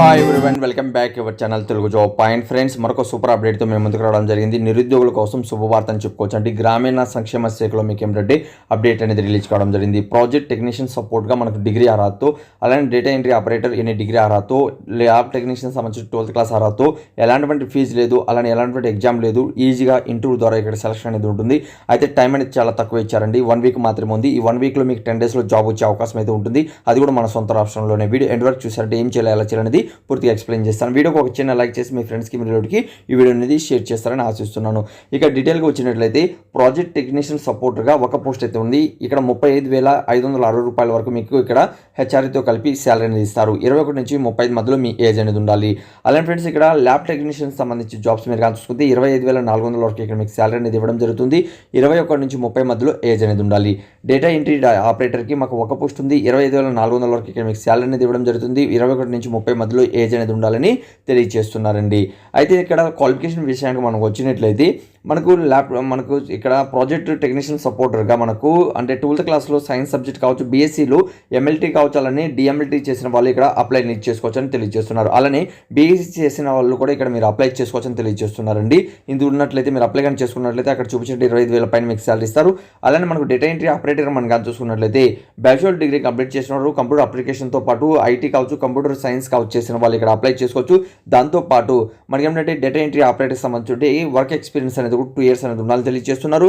Hi everyone welcome back your channel Telugu job point friends మరొక super అప్డేట్తో మేము ముందుకు రావడం జరిగింది. నిరుద్యోగుల కోసం శుభవార్త అని చెప్పుకోవచ్చు. అంటే గ్రామీణ సంక్షేమ శాఖలో మీకు ఏంటంటే అప్డేట్ అనేది రిలీజ్ కావడం జరిగింది. ప్రాజెక్ట్ టెక్నీషియన్ సపోర్ట్గా మనకు డిగ్రీ అర్హతతో అలానే డేటా ఎంట్రీ ఆపరేటర్ ఎన్ని డిగ్రీ అర్హతతో ల్యాబ్ టెక్నీషియన్ సంబంధించి ట్వెల్త్ క్లాస్ అర్హతతో ఎలాంటి ఫీజు లేదు అలానే ఎలాంటి ఎగ్జామ్ లేదు ఈజీగా ఇంటర్వ్యూ ద్వారా ఇక్కడ సెలక్షన్ అనేది ఉంటుంది. అయితే టైం అనేది చాలా తక్కువ ఇచ్చారండి. వన్ వీక్ మాత్రమే ఉంది. ఈ వన్ వీక్లో మీకు టెన్ డేస్లో జాబ్ వచ్చే అవకాశం అయితే ఉంటుంది. అది కూడా మన సొంత రాష్ట్రంలోనే వీడియో ఎండ్ వరకు చూసారంటే ఏం చేయాలి ఎలా చేయాలనేది పూర్తిగా ఎక్స్ప్లెయిన్ చేస్తాను. వీడియోకి ఒక చిన్న లైక్ చేసి మీ ఫ్రెండ్స్కి మీ రిలేటివ్కి ఈ వీడియో అనేది షేర్ చేస్తారని ఆశిస్తున్నాను. ఇక డీటెయిల్గా వచ్చినట్లయితే ప్రాజెక్ట్ టెక్నీషియన్ సపోర్టర్గా ఒక పోస్ట్ అయితే ఉంది. ఇక్కడ ముప్పై ఐదు వేల ఐదు వందల అరవై రూపాయల వరకు మీకు ఇక్కడ హెచ్ఆర్తో కలిపి శాలరీ అనేది ఇస్తారు. ఇరవై ఒకటి నుంచి ముప్పై ఐదు మధ్యలో మీ ఏజ్ అనేది ఉండాలి. అలాగే ఫ్రెండ్స్ ఇక్కడ ల్యాబ్ టెక్నీషియన్ సంబంధించి జాబ్స్ మీరు కానీ చూసుకుంటే ఇరవై ఐదు వేల నాలుగు వందల వరకు ఇక్కడ మీకు శాలరీ అనేది ఇవ్వడం జరుగుతుంది. ఇరవై ఒకటి నుంచి ముప్పై మధ్యలో ఏజ్ అనేది ఉండాలి. డేటా ఎంట్రీ ఆపరేటర్కి మాకు ఒక పోస్ట్ ఉంది. ఇరవై ఐదు వేల నాలుగు వందల వరకు ఇక్కడ మీకు శాలరీ అనేది ఇవ్వడం జరుగుతుంది. ఇరవై ఒకటి నుంచి ముప్పై మధ్యలో ఏజ్ అనేది ఉండాలని తెలియజేస్తున్నారండి. అయితే ఇక్కడ క్వాలిఫికేషన్ విషయానికి మనకు వచ్చినట్లయితే మనకు ల్యాప్ మనకు ఇక్కడ ప్రాజెక్ట్ టెక్నీషియన్ సపోర్టర్గా మనకు అంటే ట్వెల్త్ క్లాస్లో సైన్స్ సబ్జెక్ట్ కావచ్చు బీఎస్సీలో ఎంఎల్టీ కావచ్చు అలానే డిఎంఎల్టీ చేసిన వాళ్ళు ఇక్కడ అప్లై చేసుకోవచ్చు అని తెలియజేస్తున్నారు. అలానే బీఎస్సీ చేసిన వాళ్ళు కూడా ఇక్కడ మీరు అప్లై చేసుకోవచ్చు అని తెలియజేస్తున్నారండి. ఇందులో ఉన్నట్లయితే మీరు అప్లై కానీ చేసుకున్నట్లయితే అక్కడ చూపించిన ఇరవై ఐదు వేల పైన మీకు శాలరీ ఇస్తారు. అలానే మనకు డేటా ఎంట్రీ ఆపరేటర్ మనం కానీ చూసుకున్నట్లయితే బ్యాచులర్ డిగ్రీ కంప్లీట్ చేసిన వాళ్ళు కంప్యూటర్ అప్లికేషన్తో పాటు ఐటీ కావచ్చు కంప్యూటర్ సైన్స్ కావచ్చు చేసిన వాళ్ళు ఇక్కడ అప్లై చేసుకోవచ్చు. దాంతో పాటు మనకి ఏంటంటే డేటా ఎంట్రీ ఆపరేటర్ సంబంధించి వర్క్ ఎక్స్పీరియన్స్ అనేది అనేది టూ ఇయర్స్ అనేది ఉండాలని తెలియజేస్తున్నారు.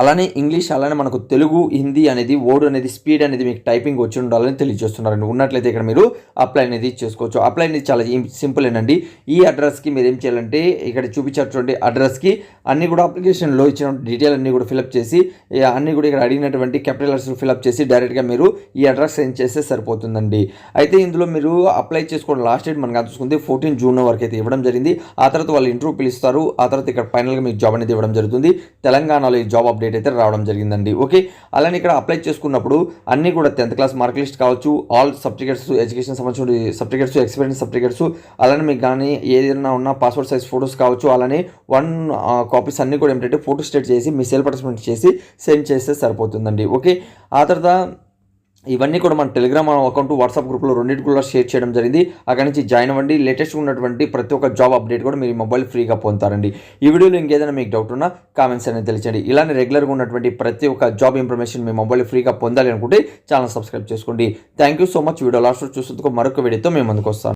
అలానే ఇంగ్లీష్ అలానే మనకు తెలుగు హిందీ అనేది వర్డ్ అనేది స్పీడ్ అనేది మీకు టైపింగ్ వచ్చి ఉండాలని తెలియజేస్తున్నారండి. ఉన్నట్లయితే ఇక్కడ మీరు అప్లై అనేది చేసుకోవచ్చు. అప్లై అనేది చాలా సింపుల్ ఏనండి ఈ అడ్రస్కి మీరు ఏం చేయాలంటే ఇక్కడ చూపించేటువంటి అడ్రస్కి అన్ని కూడా అప్లికేషన్లో ఇచ్చిన డీటెయిల్ అన్ని కూడా ఫిలప్ చేసి అన్ని కూడా ఇక్కడ అడిగినటువంటి క్యాపిటలర్స్ ఫిలప్ చేసి డైరెక్ట్గా మీరు ఈ అడ్రస్ సెండ్ చేస్తే సరిపోతుందండి. అయితే ఇందులో మీరు అప్లై చేసుకోవడం లాస్ట్ డేట్ మనకు చూసుకుంటే ఫోర్టీన్ జూన్ వరకు అయితే ఇవ్వడం జరిగింది. ఆ తర్వాత వాళ్ళు ఇంటర్వ్యూ పిలుస్తారు. ఆ తర్వాత ఇక్కడ ఫైనల్గా మీకు జాబ్ అనేది ఇవ్వడం జరుగుతుంది. తెలంగాణలో ఈ జాబ్ అప్డేట్ అయితే రావడం జరిగిందండి. ఓకే అలానే ఇక్కడ అప్లై చేసుకున్నప్పుడు అన్నీ కూడా టెన్త్ క్లాస్ మార్క్ లిస్ట్ కావచ్చు ఆల్ సర్టిఫికేట్స్ ఎడ్యుకేషన్ సంబంధించిన సర్టిఫికేట్స్ ఎక్స్పీరియన్స్ సర్టిఫికేట్స్ అలానే మీకు కానీ ఏదైనా ఉన్న పాస్పోర్ట్ సైజ్ ఫొటోస్ కావచ్చు అలానే వన్ కాపీస్ అన్ని కూడా ఏంటంటే ఫోటో స్టేట్ చేసి మీ సెల్ఫ్ అటాచ్మెంట్ చేసి సెండ్ చేస్తే సరిపోతుందండి. ఓకే ఆ తర్వాత ఇవన్నీ కూడా మన టెలిగ్రామ్ అకౌంట్ వాట్సాప్ గ్రూప్లో రెండింటి కూడా షేర్ చేయడం జరిగింది. అక్కడ నుంచి జాయిన్ అవ్వండి. లేటెస్ట్ ఉన్నటువంటి ప్రతి ఒక్క జాబ్ అప్డేట్ కూడా మీరు మొబైల్ ఫ్రీగా పొందుతారండి. ఈ వీడియోలో ఇంకేదైనా మీకు డౌట్ ఉన్నా కామెంట్స్ అనేది తెలియచండి ఇలానే రెగ్యులర్గా ఉన్నటువంటి ప్రతి ఒక్క జాబ్ ఇన్ఫర్మేషన్ మీ మొబైల్ ఫ్రీగా పొందాలి అనుకుంటే ఛానల్ సబ్స్క్రైబ్ చేసుకోండి. Thank you so much video last చూసేందుకు మరొక వీడియోతో మేము ముందుకు వస్తాను